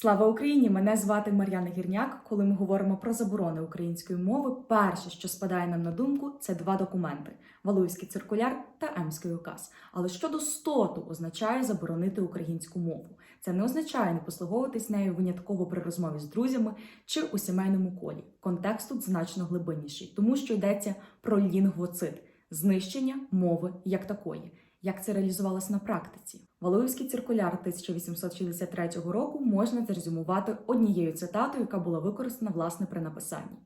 Слава Україні! Мене звати Мар'яна Гірняк. Коли ми говоримо про заборони української мови, перше, що спадає нам на думку, це два документи: Валуївський циркуляр та Емський указ. Але щодо стоту означає заборонити українську мову. Це не означає не послуговуватись нею винятково при розмові з друзями чи у сімейному колі. Контекст тут значно глибинніший, тому що йдеться про лінгвоцид знищення мови як такої. Як це реалізувалось на практиці? Валуївський циркуляр 1863 року можна зарезюмувати однією цитатою, яка була використана власне при написанні,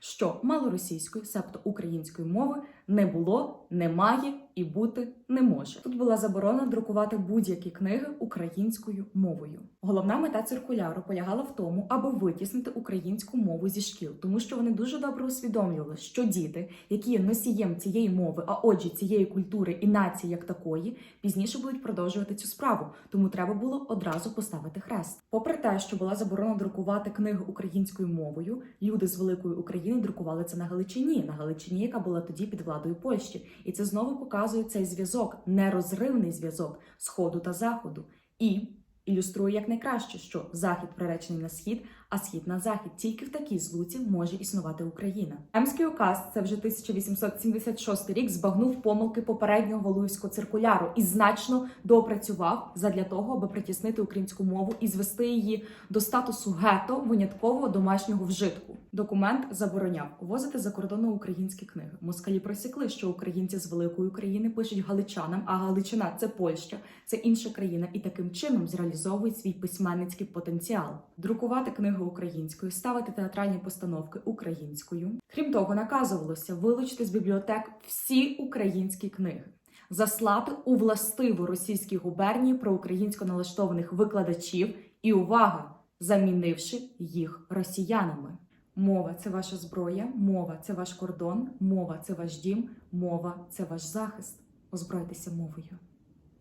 що малоросійської, себто української мови, не було, немає і бути не може. Тут була заборона друкувати будь-які книги українською мовою. Головна мета циркуляру полягала в тому, аби витіснити українську мову зі шкіл, тому що вони дуже добре усвідомлювали, що діти, які є носієм цієї мови, а отже, цієї культури і нації як такої, пізніше будуть продовжувати цю справу. Тому треба було одразу поставити хрест. Попри те, що була заборона друкувати книги українською мовою, люди з великої України друкували це на Галичині, на Галичині, яка була тоді під владою Польщі, і це знову показує цей зв'язок, нерозривний зв'язок сходу та заходу. І ілюструє якнайкраще, що захід приречений на схід, а схід на захід. Тільки в такій злуці може існувати Україна. Емський указ, це вже 1876 рік, збагнув помилки попереднього Валуївського циркуляру і значно доопрацював задля того, аби притіснити українську мову і звести її до статусу гето виняткового домашнього вжитку. Документ забороняв увозити за кордону українські книги. Москалі просікли, що українці з великої України пишуть галичанам, а Галичина це Польща, це інша країна, і таким чином зреалізовують свій письменницький потенціал. Друкувати книги українською, ставити театральні постановки українською. Крім того, наказувалося вилучити з бібліотек всі українські книги. Заслати у властиву російській губернії про українсько налаштованих викладачів і увага, замінивши їх росіянами. Мова це ваша зброя, мова це ваш кордон, мова це ваш дім, мова це ваш захист. Озбройтеся мовою.